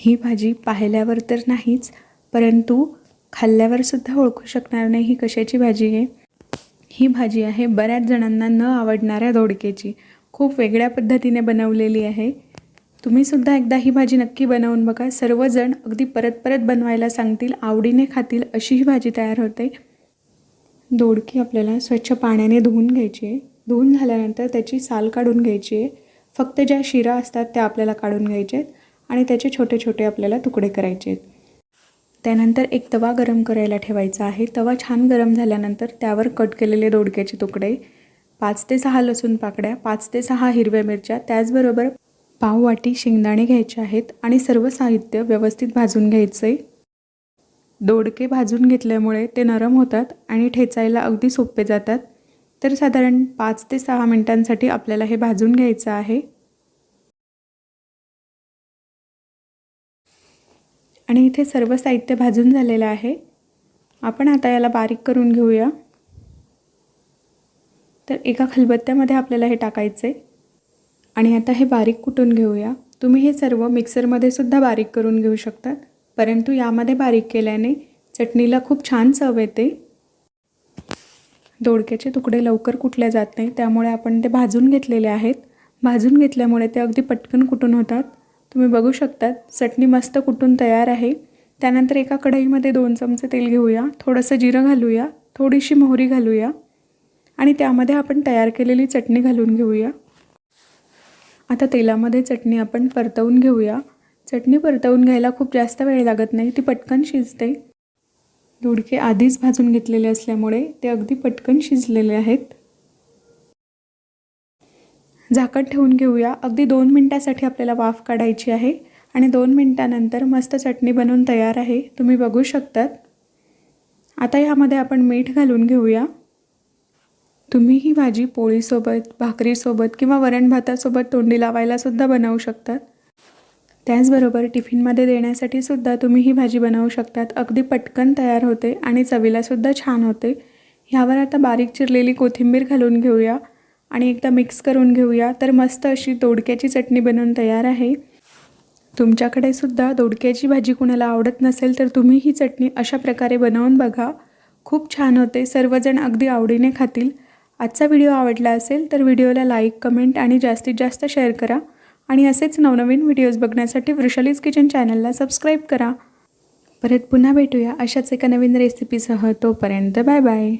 ही भाजी पाहिल्यावर तर नाहीच परंतु खाल्ल्यावर सुद्धा ओळखू शकणार नाही ही कशाची भाजी आहे. ही भाजी आहे बऱ्याच जणांना न आवडणाऱ्या दोडकेची खूप वेगळ्या पद्धतीने बनवलेली आहे. तुम्हीसुद्धा एकदा ही भाजी नक्की बनवून बघा. सर्वजण अगदी परत परत बनवायला सांगतील आवडीने खातील अशी ही भाजी तयार होते. दोडकी आपल्याला स्वच्छ पाण्याने धुवून घ्यायची आहे. धुवून झाल्यानंतर त्याची साल काढून घ्यायची आहे. फक्त ज्या शिरा असतात त्या आपल्याला काढून घ्यायच्या आहेत. आणि त्याचे छोटे छोटे आपल्याला तुकडे करायचे आहेत. त्यानंतर एक तवा गरम करायला ठेवायचा आहे. तवा छान गरम झाल्यानंतर त्यावर कट केलेले दोडक्याचे तुकडे पाच ते सहा लसूण पाकड्या पाच ते सहा हिरव्या मिरच्या त्याचबरोबर पाव वाटी शेंगदाणे घ्यायचे आहेत आणि सर्व साहित्य व्यवस्थित भाजून घ्यायचं. आहे दोडके भाजून घेतल्यामुळे ते नरम होतात आणि ठेचायला अगदी सोपे जातात. तर साधारण पाच ते सहा मिनटांसाठी आपल्याला हे भाजून घ्यायचं आहे. आणि इथे सर्व साहित्य भाजून झालेलं आहे. आपण आता याला बारीक करून घेऊया. तर एका खलबत्त्यामध्ये आपल्याला हे टाकायचं. आहे आणि आता हे बारीक कुटून घेऊया. तुम्ही हे सर्व मिक्सरमध्ये सुद्धा बारीक करून घेऊ शकतात परंतु यामध्ये बारीक केल्याने चटणीला खूप छान चव येते. दोडक्याचे तुकडे लवकर कुटले जात नाही त्यामुळे आपण ते भाजून घेतलेले आहेत. भाजून घेतल्यामुळे ते अगदी पटकन कुटून होतात. तुम्ही बघू शकतात. चटणी मस्त कुटून तयार आहे. त्यानंतर एका कढईमध्ये दोन चमचे तेल घेऊया. थोडंसं जिरं घालूया. थोडीशी मोहरी घालूया. आणि त्यामध्ये आपण तयार केलेली चटणी घालून घेऊया. आता तेलामध्ये चटणी आपण परतवून घेऊया. चटणी परतवून घ्यायला खूप जास्त वेळ लागत नाही. ती पटकन शिजते. दोडके आधीच भाजून घेतलेले असल्यामुळे ते अगदी पटकन शिजलेले आहेत. झाकण ठेवून घेऊया. अगदी दोन मिनटासाठी आपल्याला वाफ काढायची आहे आणि दोन मिनटानंतर मस्त चटणी बनवून तयार आहे. तुम्ही बघू शकतात. आता ह्यामध्ये आपण मीठ घालून घेऊया. तुम्ही ही भाजी पोळीसोबत भाकरीसोबत किंवा वरण भातासोबत तोंडी लावायलासुद्धा बनवू शकतात. त्याचबरोबर टिफिनमध्ये देण्यासाठी सुद्धा तुम्ही ही भाजी बनवू शकतात. अगदी पटकन तयार होते आणि चवीलासुद्धा छान होते. ह्यावर आता बारीक चिरलेली कोथिंबीर घालून घेऊया. आणि एकदा मिक्स करून घेऊया. तर मस्त अशी दोडक्याची चटणी बनवून तयार आहे. तुमच्याकडे सुद्धा दोडक्याची भाजी कुणाला आवडत नसेल तर तुम्ही ही चटणी अशा प्रकारे बनवून बघा. खूप छान होते. सर्वजण अगदी आवडीने खातील. आजचा व्हिडिओ आवडला असेल तर व्हिडिओला लाईक कमेंट आणि जास्तीत जास्त शेअर करा. आणि असेच नवनवीन व्हिडिओज बघण्यासाठी वृषालीज किचन चॅनलला सबस्क्राईब करा. परत पुन्हा भेटूया अशाच एका नवीन रेसिपीसह. तोपर्यंत बाय बाय.